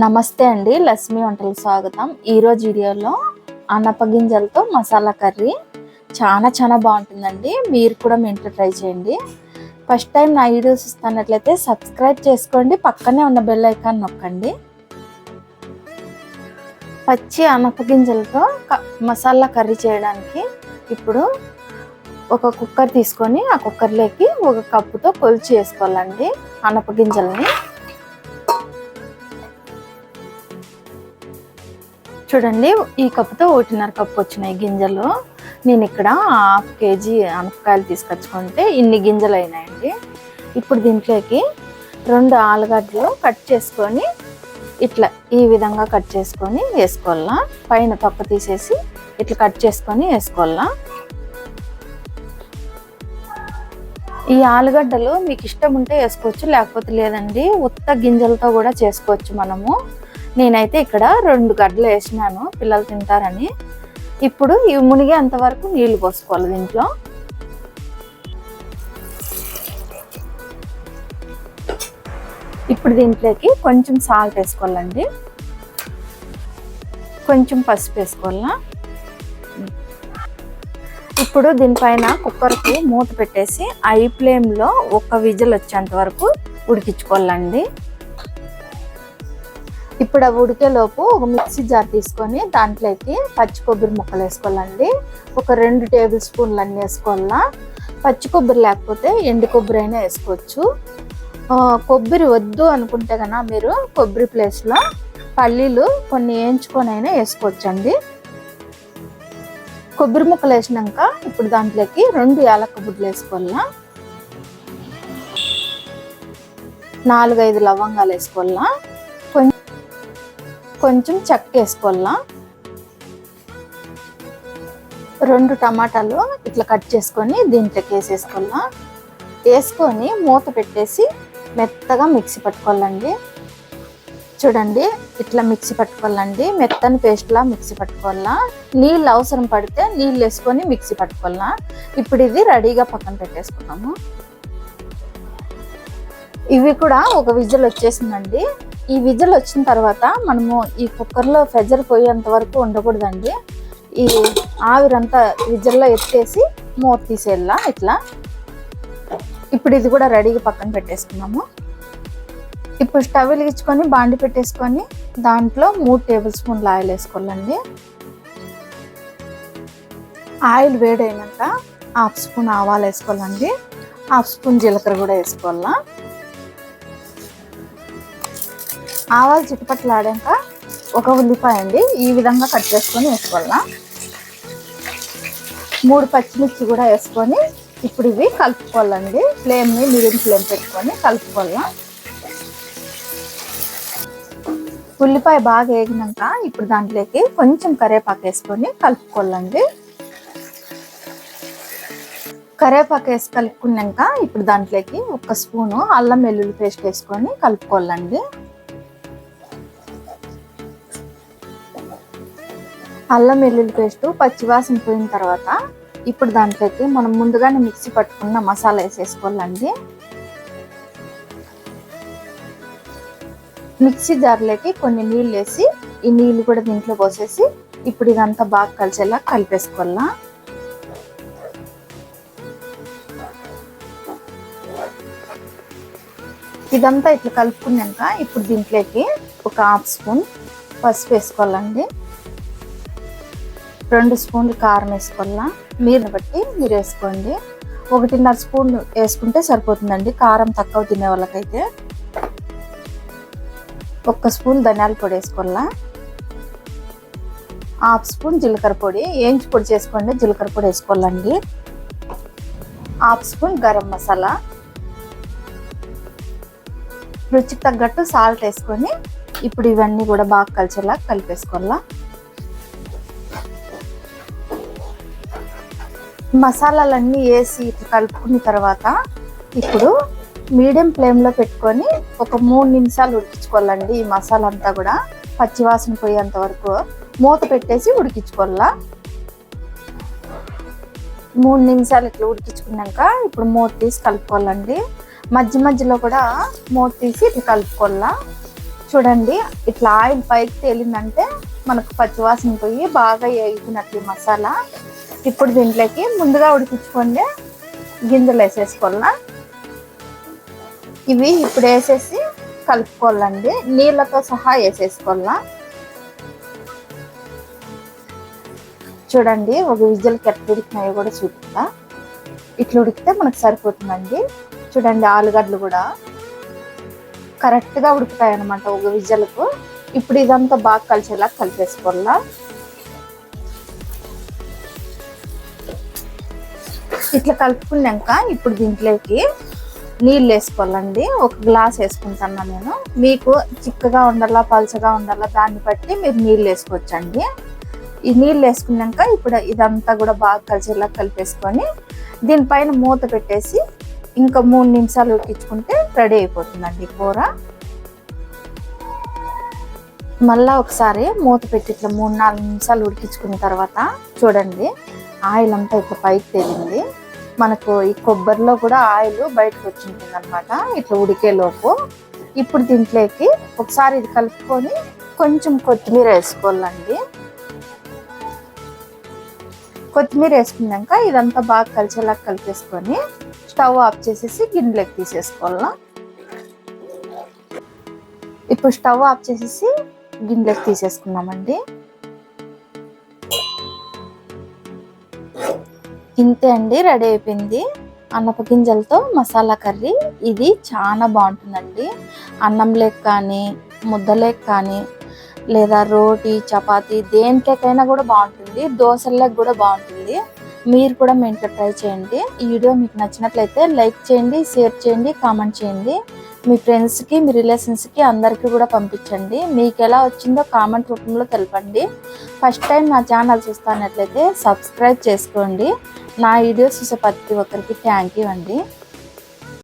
నమస్తే అండి లక్ష్మి వంటలు స్వాగతం. ఈరోజు వీడియోలో అనప గింజలతో మసాలా కర్రీ చాలా చాలా బాగుంటుందండి. మీరు కూడా మీ ఇంట్లో ట్రై చేయండి. ఫస్ట్ టైం నా వీడియోస్ ఇస్తున్నట్లయితే సబ్స్క్రైబ్ చేసుకోండి పక్కనే ఉన్న బెల్ ఐకాన్ నొక్కండి. పచ్చి అనప గింజలతో క- మసాలా కర్రీ చేయడానికి ఇప్పుడు ఒక కుక్కర్ తీసుకొని ఆ కుక్కర్లోకి ఒక కప్పుతో కొలిచి వేసుకోవాలండి అనప గింజల్ని. చూడండి ఈ కప్పుతో ఒకటిన్నర కప్పు వచ్చినాయి గింజలు. నేను ఇక్కడ హాఫ్ కేజీ అనపకాయలు తీసుకొచ్చుకుంటే ఇన్ని గింజలు అయినాయండి. ఇప్పుడు దీంట్లోకి రెండు ఆలుగడ్డలు కట్ చేసుకొని ఇట్లా ఈ విధంగా కట్ చేసుకొని వేసుకోవాలా? పైన తొక్క తీసేసి ఇట్లా కట్ చేసుకొని వేసుకోవాలా? ఈ ఆలుగడ్డలు మీకు ఇష్టం ఉంటే వేసుకోవచ్చు లేకపోతే లేదండి ఉత్త గింజలతో కూడా చేసుకోవచ్చు మనము. నేనైతే ఇక్కడ రెండు గడ్డలు వేసినాను పిల్లలు తింటారని. ఇప్పుడు ఇవి మునిగేంత వరకు నీళ్ళు పోసుకోవాలి దీంట్లో. ఇప్పుడు దీంట్లోకి కొంచెం సాల్ట్ వేసుకోవాలండి. కొంచెం పసుపు వేసుకోవాలా? ఇప్పుడు దీనిపైన కుక్కర్కి మూత పెట్టేసి ఐ ఫ్లేమ్లో ఒక విజిల్ వచ్చేంత వరకు ఉడికించుకోవాలండి. ఇప్పుడు అవి ఉడికేలోపు ఒక మిక్సీ జార్ తీసుకొని దాంట్లోకి పచ్చి కొబ్బరి ముక్కలు వేసుకోవాలండి. ఒక రెండు టేబుల్ స్పూన్లు అన్నీ వేసుకోవాలా. పచ్చి కొబ్బరి లేకపోతే ఎండు కొబ్బరి అయినా వేసుకోవచ్చు. కొబ్బరి వద్దు అనుకుంటే కన్నా మీరు కొబ్బరి ప్లేస్లో పల్లీలు కొన్ని వేయించుకొని అయినా వేసుకోవచ్చండి. కొబ్బరి ముక్కలు వేసినాక ఇప్పుడు దాంట్లోకి రెండు యాలక్క బుడ్లు వేసుకోవాలా. నాలుగైదు లవంగాలు వేసుకోవాలా. కొంచెం చెక్క వేసుకోవాలా? రెండు టమాటాలు ఇట్లా కట్ చేసుకొని దీంట్లోకి వేసేసుకోవాలా వేసుకొని మూత పెట్టేసి మెత్తగా మిక్సీ పట్టుకోవాలండి. చూడండి ఇట్లా మిక్సీ పట్టుకోవాలండి. మెత్తని పేస్ట్లా మిక్సీ పట్టుకోవాలా? నీళ్ళు అవసరం పడితే నీళ్ళు వేసుకొని మిక్సీ పట్టుకోవాలా? ఇప్పుడు ఇది రెడీగా పక్కన పెట్టేసుకున్నాము ఇవి కూడా ఒక విజిల్ వచ్చేసిందండి. ఈ విజిల్ వచ్చిన తర్వాత మనము ఈ కుక్కర్లో ఫెజర్ పోయేంత వరకు ఉండకూడదండి. ఈ ఆవిరంతా విజిల్లో ఎత్తేసి మూత తీసేలా ఇట్లా. ఇప్పుడు ఇది కూడా రెడీగా పక్కన పెట్టేసుకున్నాము. ఇప్పుడు స్టవ్ వెలిగించుకొని బాండి పెట్టేసుకొని దాంట్లో మూడు టేబుల్ స్పూన్ల ఆయిల్ వేసుకోవాలండి. ఆయిల్ వేడైనాక హాఫ్ స్పూన్ ఆవాలు వేసుకోవాలండి. హాఫ్ స్పూన్ జీలకర్ర కూడా వేసుకోవాలా. ఆవాలు చుట్టుపక్కల ఆడాక ఒక ఉల్లిపాయ అండి. ఈ విధంగా కట్ చేసుకొని వేసుకోవాలా. మూడు పచ్చిమిర్చి కూడా వేసుకొని ఇప్పుడు ఇవి కలుపుకోవాలండి. ఫ్లేమ్ని మీడియం ఫ్లేమ్ పెట్టుకొని కలుపుకోవాలా. ఉల్లిపాయ బాగా వేగినాక ఇప్పుడు దాంట్లోకి కొంచెం కరివేపాకు వేసుకొని కలుపుకోవాలండి. కరివేపాకు వేసి కలుపుకున్నాక ఇప్పుడు దాంట్లోకి ఒక స్పూను అల్లం వెల్లుల్లి పేస్ట్ వేసుకొని కలుపుకోవాలండి. అల్లం వెల్లుల్లి పేస్ట్ పచ్చివాసన పోయిన తర్వాత ఇప్పుడు దాంట్లోకి మనం ముందుగానే మిక్సీ పట్టుకున్న మసాలా వేసేసుకోవాలండి. మిక్సీ జార్లోకి కొన్ని నీళ్ళు వేసి ఈ నీళ్ళు కూడా దీంట్లో పోసేసి ఇప్పుడు ఇదంతా బాగా కలిసేలా కలిపేసుకోవాలా. ఇదంతా ఇట్లా కలుపుకున్నాక ఇప్పుడు దీంట్లోకి ఒక హాఫ్ స్పూన్ పసుపు వేసుకోవాలండి. రెండు స్పూన్లు కారం వేసుకోవాలా మీరు బట్టి మీరు వేసుకోండి. ఒకటిన్నర స్పూన్ వేసుకుంటే సరిపోతుందండి. కారం తక్కువ తినే వాళ్ళకైతే ఒక్క స్పూన్ ధనియాల పొడి వేసుకోవాలా? హాఫ్ స్పూన్ జీలకర్ర పొడి. ఏంచి పొడి చేసుకోండి? జీలకర్ర పొడి వేసుకోవాలండి. Half spoon garam masala. రుచికి తగ్గట్టు సాల్ట్ వేసుకొని ఇప్పుడు ఇవన్నీ కూడా బాగా కలిసేలా కలిపేసుకోవాలా? మసాలాలన్నీ వేసి కలుపుకున్న తర్వాత ఇప్పుడు మీడియం ఫ్లేమ్లో పెట్టుకొని ఒక మూడు నిమిషాలు ఉడికించుకోవాలండి ఈ మసాలా అంతా కూడా. పచ్చివాసన పోయేంత వరకు మూత పెట్టేసి ఉడికించుకోవాలా. మూడు నిమిషాలు ఇట్లా ఉడికించుకున్నాక ఇప్పుడు మూత తీసి కలుపుకోవాలండి. మధ్య మధ్యలో కూడా మూత తీసి ఇట్లా కలుపుకోవాలా. చూడండి ఇట్లా ఆయిల్ పైకి తేలిందంటే మనకు పచ్చివాసన పోయి బాగా వేగినట్లు ఈ మసాలా. ఇప్పుడు దీంట్లోకి ముందుగా ఉడికించుకోండి గింజలు వేసేసుకోవాలా ఇవి ఇప్పుడు వేసేసి కలుపుకోవాలండి. నీళ్ళతో సహా వేసేసుకోవాలా చూడండి ఒక విజిల్కి ఎట్లా ఉడికినాయో కూడా చూపుతా ఇట్లా ఉడికితే మనకు సరిపోతుందండి. చూడండి ఆలుగడ్డలు కూడా కరెక్ట్గా ఉడుకుతాయి అనమాట ఒక విజలకు. ఇప్పుడు ఇదంతా బాగా కలిసేలా కలిపేసుకోవాలా ఇట్లా కలుపుకున్నాక ఇప్పుడు దీంట్లోకి నీళ్ళు వేసుకోవాలండి. ఒక గ్లాస్ వేసుకుంటాను నేను. మీకు చిక్కగా ఉండాలా పలుచగా ఉండాలా దాన్ని బట్టి మీరు నీళ్ళు వేసుకోవచ్చండి. ఈ నీళ్ళు వేసుకున్నాక ఇప్పుడు ఇదంతా కూడా బాగా కలిసేలా కలిపేసుకొని దీనిపైన మూత పెట్టేసి ఇంకా మూడు నిమిషాలు ఉడికించుకుంటే రెడీ అయిపోతుందండి కూర. మళ్ళా ఒకసారి మూత పెట్టి ఇట్లా మూడు నాలుగు నిమిషాలు ఉడికించుకున్న తర్వాత చూడండి. ఆయిల్ అంతా ఇట్లా పైకి తేలింది. మనకు ఈ కొబ్బరిలో కూడా ఆయిల్ బయటకు వచ్చింటుంది అనమాట ఇట్లా ఉడికేలోపు ఇప్పుడు దీంట్లోకి ఒకసారి ఇది కలుపుకొని కొంచెం కొత్తిమీర వేసుకోవాలండి. కొత్తిమీర వేసుకున్నాక ఇదంతా బాగా కలిసేలా కలిపేసుకొని స్టవ్ ఆఫ్ చేసేసి గిన్నెలోకి తీసేసుకోవాలా. ఇప్పుడు స్టవ్ ఆఫ్ చేసేసి గిన్నెలోకి తీసేసుకున్నామండి ఇంతే అండి రెడీ అయిపోయింది. అన్నప గింజలతో మసాలా కర్రీ. ఇది చాలా బాగుంటుందండి. అన్నం లేక కానీ ముద్దలేక కానీ లేదా రోటీ చపాతి దేంట్లోకైనా కూడా బాగుంటుంది. దోశలకు కూడా బాగుంటుంది. మీరు కూడా మీ ఇంట్లో ట్రై చేయండి. ఈ వీడియో మీకు నచ్చినట్లయితే లైక్ చేయండి షేర్ చేయండి కామెంట్ చేయండి. మీ ఫ్రెండ్స్కి మీ రిలేషన్స్కి అందరికీ కూడా పంపించండి. మీకు ఎలా వచ్చిందో కామెంట్ రూపంలో తెలపండి. ఫస్ట్ టైం నా ఛానల్ చూస్తున్నట్లయితే సబ్స్క్రైబ్ చేసుకోండి. నా వీడియోస్ చూసే ప్రతి ఒక్కరికి థ్యాంక్ యూ అండి.